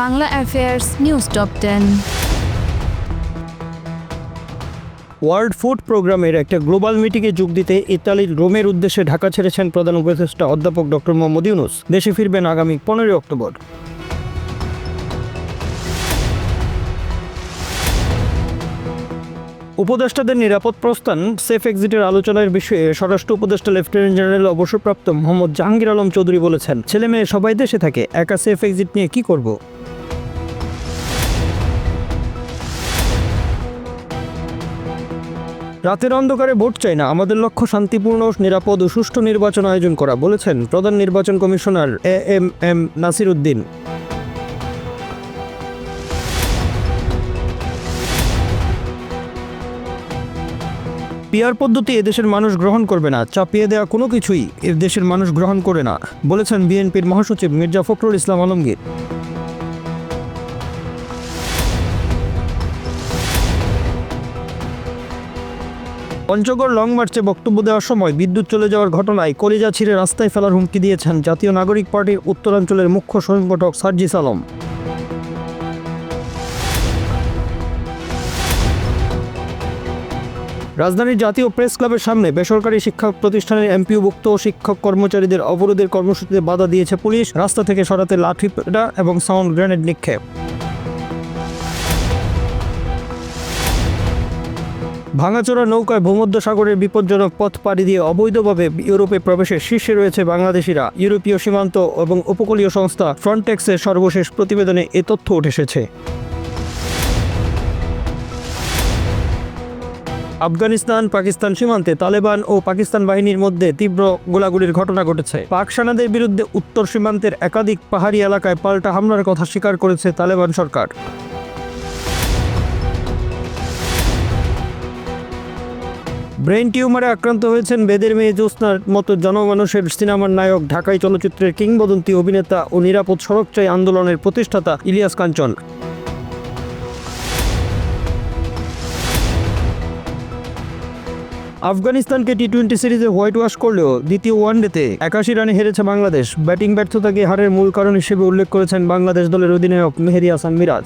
Bangla affairs news top ten. World food প্রোগ্রামের একটা global মিটিংয়ে যোগ দিতে ইতালির রোমের উদ্দেশ্যে ঢাকা ছেড়েছেন প্রধান উপদেষ্টা অধ্যাপক ডক্টর মোহাম্মদ ইউনুস। দেশে ফিরবেন আগামী পনেরোই অক্টোবর। উপদেষ্টাদের নিরাপদ প্রস্থান, সেফ এক্সিটের আলোচনার বিষয়ে স্বরাষ্ট্র উপদেষ্টা লেফটেন্যান্ট জেনারেল অবসরপ্রাপ্ত মোহাম্মদ জাহাঙ্গীর আলম চৌধুরী বলেছেন ছেলে মেয়ে সবাই দেশে থাকে, একা সেফ এক্সিট নিয়ে কি করব? রাতের অন্ধকারে ভোট চাই না। আমাদের লক্ষ্য শান্তিপূর্ণ নিরাপদ ও সুষ্ঠু নির্বাচন আয়োজন করা, বলেছেন প্রধান নির্বাচন commissioner A M M Nasir Uddin peer পদ্ধতি এদেশের মানুষ গ্রহণ করবে না, চাপিয়ে দেওয়া কোনো কিছুই এ দেশের মানুষ গ্রহণ করে না, বলেছেন বিএনপির মহাসচিব মির্জা ফখরুল ইসলাম আলমগীর। পঞ্চগড় লং মার্চে বক্তব্য দেওয়ার সময় বিদ্যুৎ চলে যাওয়ার ঘটনায় কলিজা ছিঁড়ে রাস্তায় ফেলার হুমকি দিয়েছেন জাতীয় নাগরিক পার্টির উত্তরাঞ্চলের মুখ্য সংগঠক সার্জিস আলম। রাজধানীর জাতীয় প্রেস ক্লাবের সামনে বেসরকারি শিক্ষা প্রতিষ্ঠানের এমপিওভুক্ত শিক্ষক কর্মচারীদের অবরোধের কর্মসূচিতে বাধা দিয়েছে পুলিশ। রাস্তা থেকে সরাতে লাঠিপেটা এবং সাউন্ড গ্রেনেড নিক্ষেপ। ভাঙাচোরা নৌকায় ভূমধ্যসাগরের বিপজ্জনক পথ পাড়ি দিয়ে অবৈধভাবে ইউরোপে প্রবেশের শীর্ষে রয়েছে বাংলাদেশিরা। ইউরোপীয় সীমান্ত এবং উপকূলীয় সংস্থা ফ্রন্টেক্সের সর্বশেষ প্রতিবেদনে এ তথ্য উঠে এসেছে। আফগানিস্তান, পাকিস্তান সীমান্তে তালেবান ও পাকিস্তান বাহিনীর মধ্যে তীব্র গোলাগুলির ঘটনা ঘটেছে। পাক সেনাদের বিরুদ্ধে উত্তর সীমান্তের একাধিক পাহাড়ি এলাকায় পাল্টা হামলার কথা স্বীকার করেছে তালেবান সরকার। ব্রেন টিউমারে আক্রান্ত হয়েছেন বেদের মেয়ে জ্যোৎস্নার মতো জনমানুষের সিনেমার নায়ক, ঢাকাই চলচ্চিত্রের কিংবদন্তি অভিনেতা ও নিরাপদ সড়ক চাই আন্দোলনের প্রতিষ্ঠাতা ইলিয়াস কাঞ্চন। আফগানিস্তানকে টি টোয়েন্টি সিরিজে হোয়াইট ওয়াশ করলেও দ্বিতীয় ওয়ানডেতে একাশি রানে হেরেছে বাংলাদেশ। ব্যাটিং ব্যর্থতাকে হারের মূল কারণ হিসেবে উল্লেখ করেছেন বাংলাদেশ দলের অধিনায়ক মেহেদি হাসান মিরাজ।